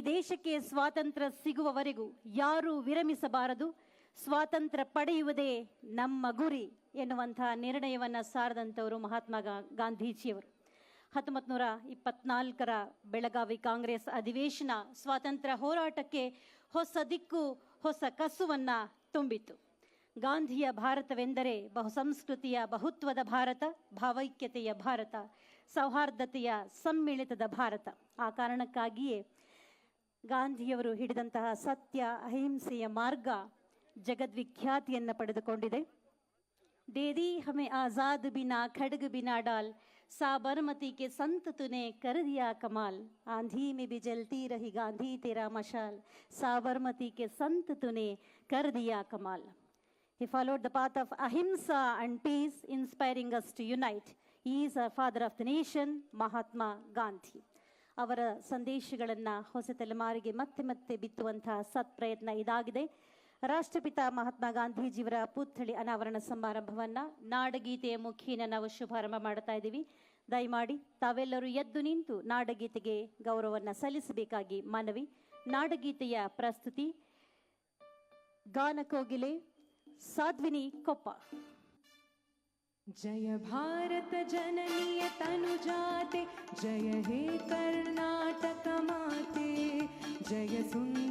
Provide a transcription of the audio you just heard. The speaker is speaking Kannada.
ದೇಶಕ್ಕೆ ಸ್ವಾತಂತ್ರ್ಯ ಸಿಗುವವರೆಗೂ ಯಾರೂ ವಿರಮಿಸಬಾರದು. ಸ್ವಾತಂತ್ರ್ಯ ಪಡೆಯುವುದೇ ನಮ್ಮ ಗುರಿ ಎನ್ನುವಂತಹ ನಿರ್ಣಯವನ್ನು ಸಾರದಂಥವರು ಮಹಾತ್ಮ ಗಾಂಧೀಜಿಯವರು. ಹತ್ತೊಂಬತ್ತು ನೂರ ಇಪ್ಪತ್ನಾಲ್ಕರ ಬೆಳಗಾವಿ ಕಾಂಗ್ರೆಸ್ ಅಧಿವೇಶನ ಸ್ವಾತಂತ್ರ್ಯ ಹೋರಾಟಕ್ಕೆ ಹೊಸ ದಿಕ್ಕು, ಹೊಸ ಕಸುವನ್ನ ತುಂಬಿತು ಗಾಂಧಿಯ ಭಾರತವೆಂದರೆ ಬಹುಸಂಸ್ಕೃತಿಯ ಬಹುತ್ವದ ಭಾರತ, ಭಾವೈಕ್ಯತೆಯ ಭಾರತ, ಸೌಹಾರ್ದತೆಯ ಸಮ್ಮಿಳಿತದ ಭಾರತ. ಆ ಕಾರಣಕ್ಕಾಗಿಯೇ ಗಾಂಧಿಯವರು ಹಿಡಿದಂತಹ ಸತ್ಯ ಅಹಿಂಸೆಯ ಮಾರ್ಗ ಜಗದ್ವಿಖ್ಯಾತಿಯನ್ನು ಪಡೆದುಕೊಂಡಿದೆ ದೇದಿ ಹಮೆ ಆಜಾದ್ ಬಿನಾ ಖಡ್ಗ್ ಬಿನಾ ಡಾಲ್ ಸಾಬರಮತಿ ಕೆ ಸಂತ ತುನೆ ಕರದಿಯಾ ಕಮಾಲ್ ಆಂಧಿ ಮೇ ಬಿ ಜಲ್ತಿ ರಹಿ ಗಾಂಧಿ ತೇರಾ ಮಶಾಲ್ ಸಾಬರಮತಿ ಕೆ ಸಂತ ತುನೆ ಕರದಿಯಾ ಕಮಾಲ್ He followed the path of ahimsa and peace, inspiring us to unite. He is a father of the nation, Mahatma Gandhi. ಅವರ ಸಂದೇಶಗಳನ್ನು ಹೊಸ ತಲೆಮಾರಿಗೆ ಮತ್ತೆ ಮತ್ತೆ ಬಿತ್ತುವಂತಹ ಸತ್ಪ್ರಯತ್ನ ಇದಾಗಿದೆ. ರಾಷ್ಟ್ರಪಿತ ಮಹಾತ್ಮ ಗಾಂಧೀಜಿಯವರ ಪುತ್ಥಳಿ ಅನಾವರಣ ಸಮಾರಂಭವನ್ನ ನಾಡಗೀತೆಯ ಮುಖೀನ ನಾವು ಶುಭಾರಂಭ ಮಾಡ್ತಾ ಇದ್ದೀವಿ. ದಯಮಾಡಿ ತಾವೆಲ್ಲರೂ ಎದ್ದು ನಿಂತು ನಾಡಗೀತೆಗೆ ಗೌರವವನ್ನು ಸಲ್ಲಿಸಬೇಕಾಗಿ ಮನವಿ. ನಾಡಗೀತೆಯ ಪ್ರಸ್ತುತಿ ಗಾನಕೋಗಿಲೆ, ಸಾಧ್ವಿನಿ ಕೊಪ್ಪ. जय भारत जननीय तनुजाते जय हे कर्नाटक माते जय सुन्दर